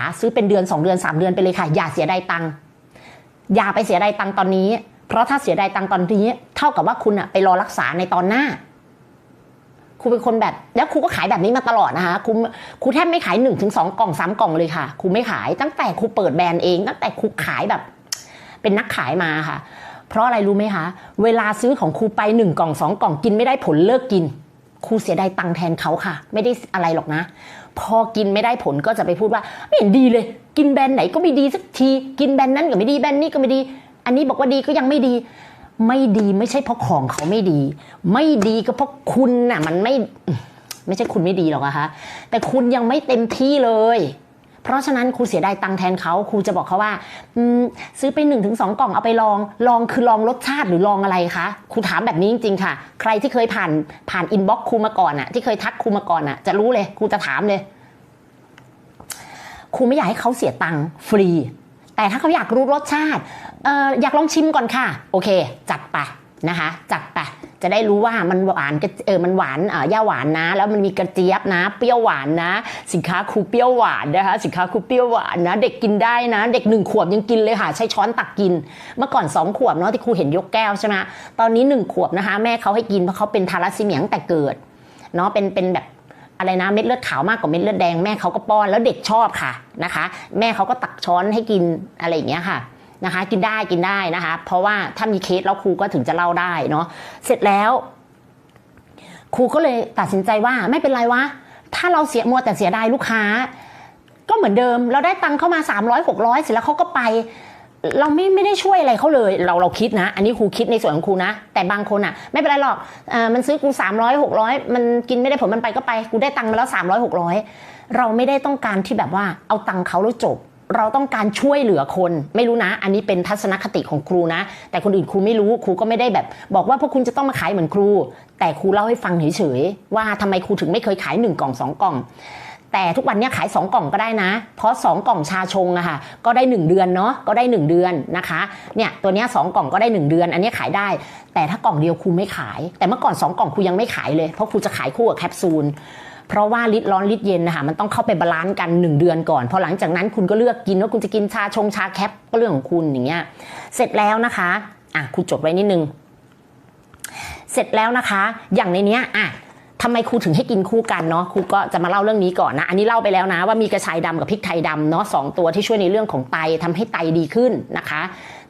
าซื้อเป็นเดือน 2 เดือน 3 เดือนไปเลยค่ะ อย่าเสียดายตังค์อย่าไปเสียดายตังค์ตอนนี้ เพราะถ้าเสียดายตังค์ตอนนี้ เท่ากับว่าคุณอะไปรอรักษาในตอนหน้าครูเป็นคนแบบแล้วครูก็ขายแบบนี้มาตลอดนะคะครูครูแทบไม่ขายหนึ่งถึงสองกล่องสามกล่องเลยค่ะครูไม่ขายตั้งแต่ครูเปิดแบรนด์เอง ตั้งแต่ครูขายแบบ เป็นนักขายมาค่ะ เพราะอะไรรู้ไหมคะ เวลาซื้อของครูไปหนึ่งกล่องสองกล่องกินไม่ได้ผลเลิกกิน ครูเสียดายตังแทนเขาค่ะ ไม่ได้อะไรหรอกนะ พอกินไม่ได้ผลก็จะไปพูดว่าไม่เห็นดีเลย กินแบรนด์ไหนก็ไม่ดีสักที กินแบรนด์นั้นก็ไม่ดีแบรนด์นี้ก็ไม่ดี อันนี้บอกว่าดีก็ยังไม่ดี ไม่ดีไม่ใช่เพราะของเขาไม่ดี ไม่ดีก็เพราะคุณน่ะ มันไม่ไม่ใช่คุณไม่ดีหรอกอะคะแต่คุณยังไม่เต็มที่เลย เพราะฉะนั้นครูเสียดายตังค์แทนเขาครูจะบอกเขาว่าซื้อไป1นถึงสกล่องเอาไปลองลองคือลองรสชาติหรือลองอะไรคะครูถามแบบนี้จริงๆค่ะ ใครที่เคยผ่านผ่านอินบ็อกซ์ครูมาก่อนอะที่เคยทักครูมาก่อนอะจะรู้เลยครูจะถามเลยครูไม่อยากให้เขาเสียตังค์ฟรี แต่ถ้าเขาอยากรู้รสชาติอออยากลองชิมก่อนค่ะ โอเค จัดไปนะคะ จัดไป จะได้รู้ว่ามันหวานกระเออมันหวานอ่อย่าหวานนะ แล้วมันมีกระเจี๊ยบนะ เปรี้ยวหวานนะ สินค้าครูเปรี้ยวหวานนะคะสินค้าครูเปรี้ยวหวานนะ เด็กกินได้นะ เด็กหนึ่งขวบยังกินเลยค่ะ ใช้ช้อนตักกิน เมื่อก่อนสองขวบเนาะที่ครูเห็นยกแก้วใช่ไหมตอนนี้หนึ่งขวบนะคะ แม่เขาให้กินเพราะเขาเป็นทารัสซีเมียตั้งแต่เกิดเนาะเป็นเป็นแบบอะไรนะเม็ดเลือดขาวมากกว่าเม็ดเลือดแดงแม่เขาก็ป้อนแล้วเด็กชอบค่ะนะคะ แม่เขาก็ตักช้อนให้กินอะไรอย่างเงี้ยค่ะ นะคะ กินได้กินได้นะคะ เพราะว่าถ้ามีเคสแล้วครูก็ถึงจะเล่าได้เนาะเสร็จแล้ว ครูก็เลยตัดสินใจว่าไม่เป็นไรวะถ้าเราเสียมัวแต่เสียดายลูกค้า ก็เหมือนเดิม เราได้ตังค์เข้ามา 300 600 เสร็จแล้วเขาก็ไป เราไม่ไม่ได้ช่วยอะไรเขาเลย เราเราคิดนะ อันนี้ครูคิดในส่วนของครูนะ แต่บางคนอะ ไม่เป็นไรหรอกเออมันซื้อกู 300 600 มันกินไม่ได้ผลมันไปก็ไป กูได้ตังค์มาแล้ว 300 600 เราไม่ได้ต้องการที่แบบว่าเอาตังค์เขาแล้วจบ เราต้องการช่วยเหลือคน ไม่รู้นะ อันนี้เป็นทัศนคติของครูนะ แต่คนอื่นครูไม่รู้ครูก็ไม่ได้แบบ บอกว่าพวกคุณจะต้องมาขายเหมือนครู แต่ครูเล่าให้ฟังเฉยๆว่าทำไมครูถึงไม่เคยขายหนึ่งกล่องสองกล่องแต่ทุกวันนี้ขาย 2 กล่องก็ได้นะ เพราะ 2 กล่องชาชงอะค่ะก็ได้ 1 เดือนเนาะก็ได้ 1 เดือนนะคะเนี่ยตัวนี้สองกล่องก็ได้ 1 เดือน อันนี้ขายได้ แต่ถ้ากล่องเดียวครูไม่ขาย แต่เมื่อก่อน 2 กล่องครูยังไม่ขายเลยเพราะครูจะขายคู่กับแคปซูล เพราะว่าลิตรร้อนลิตรเย็นนะคะมันต้องเข้าไปบาลานซ์กัน 1 เดือนก่อนพอหลังจากนั้นคุณก็เลือกกินว่าคุณจะกินชาชงชาแคปก็เรื่องของคุณอย่างเงี้ยเสร็จแล้วนะคะอะครูจดไว้นิดนึง เสร็จแล้วนะคะ อย่างในเนี้ยอะทำไมครูถึงให้กินคู่กันเนาะครูก็จะมาเล่าเรื่องนี้ก่อนนะ อันนี้เล่าไปแล้วนะ ว่ามีกระชายดำกับพริกไทยดำเนาะสองตัวที่ช่วยในเรื่องของไตทำให้ไตดีขึ้นนะคะ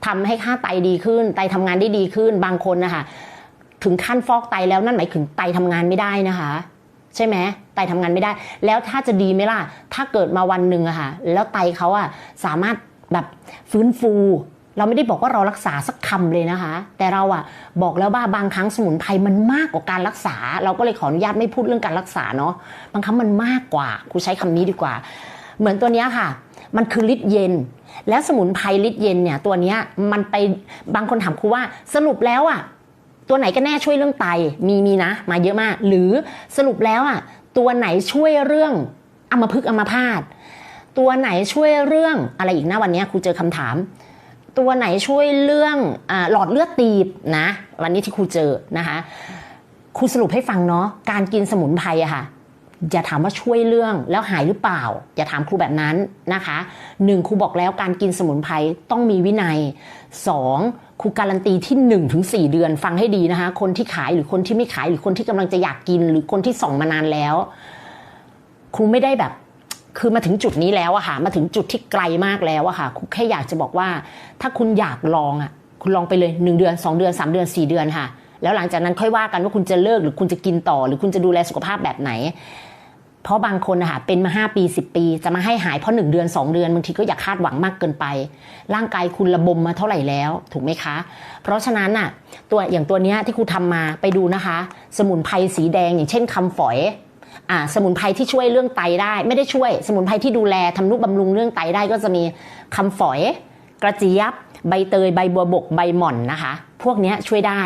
ทำให้ค่าไตดีขึ้น ไตทำงานได้ดีขึ้นบางคนนะคะถึงขั้นฟอกไตแล้วนั่นหมายถึงไตทำงานไม่ได้นะคะ ใช่ไหมไตทำงานไม่ได้ แล้วถ้าจะดีไหมล่ะ ถ้าเกิดมาวันหนึ่งอะค่ะ แล้วไตเขาอะสามารถแบบฟื้นฟู เราไม่ได้บอกว่าเรารักษาสักคำเลยนะคะ แต่เราอะบอกแล้วว่าบางครั้งสมุนไพรมันมากกว่าการรักษา เราก็เลยขออนุญาตไม่พูดเรื่องการรักษาเนาะบางครั้งมันมากกว่าครูใช้คำนี้ดีกว่า เหมือนตัวเนี้ยค่ะ มันคือฤทธิ์เย็น แล้วสมุนไพรฤทธิ์เย็นเนี่ยตัวเนี้ยมันไปบางคนถามครูว่าสรุปแล้วอะ ตัวไหนก็แน่ช่วยเรื่องไตมีมีนะ มาเยอะมาก หรือสรุปแล้วอะตัวไหนช่วยเรื่องอมพฤกอมพาตตัวไหนช่วยเรื่องอะไรอีกนะวันนี้ครูเจอคำถาม ตัวไหนช่วยเรื่องอหลอดเลือดตีบนะ วันนี้ที่ครูเจอนะคะครูสรุปให้ฟังเนาะการกินสมุนไพรอะค่ะอย่าถามว่าช่วยเรื่องแล้วหายหรือเปล่า อย่าถามครูแบบนั้นนะคะหนึ่งครูบอกแล้วการกินสมุนไพรต้องมีวินัยสอง ครูการันตีที่1นถึงสเดือนฟังให้ดีนะคะ คนที่ขายหรือคนที่ไม่ขายหรือคนที่กำลังจะอยากกิน หรือคนที่ส่องมานานแล้ว ครูไม่ได้แบบ คือมาถึงจุดนี้แล้วอะค่ะ มาถึงจุดที่ไกลมากแล้วอะค่ะครูแค่อยากจะบอกว่า ถ้าคุณอยากลองอะคุณลองไปเลย 1 เดือน 2 เดือน 3 เดือน 4 เดือนค่ะ แล้วหลังจากนั้นค่อยว่ากันว่าคุณจะเลิกหรือคุณจะกินต่อ หรือคุณจะดูแลสุขภาพแบบไหน เพราะบางคนนะคะเป็นมา 5 ปี 10 ปี จะมาให้หายเพราะ 1 เดือน 2 เดือนบางทีก็อย่าคาดหวังมากเกินไป ร่างกายคุณระบมมาเท่าไหร่แล้ว ถูกไหมคะ เพราะฉะนั้นน่ะตัวอย่างตัวนี้ที่ครูทำมาไปดูนะคะ สมุนไพรสีแดงอย่างเช่นคำฝอยอ่าสมุนไพรที่ช่วยเรื่องไตได้ ไม่ได้ช่วย สมุนไพรที่ดูแลทำนุบำรุงเรื่องไตได้ก็จะมีคำฝอย กระเจี๊ยบ ใบเตยใบบัวบกใบหม่อนนะคะ พวกนี้ช่วยได้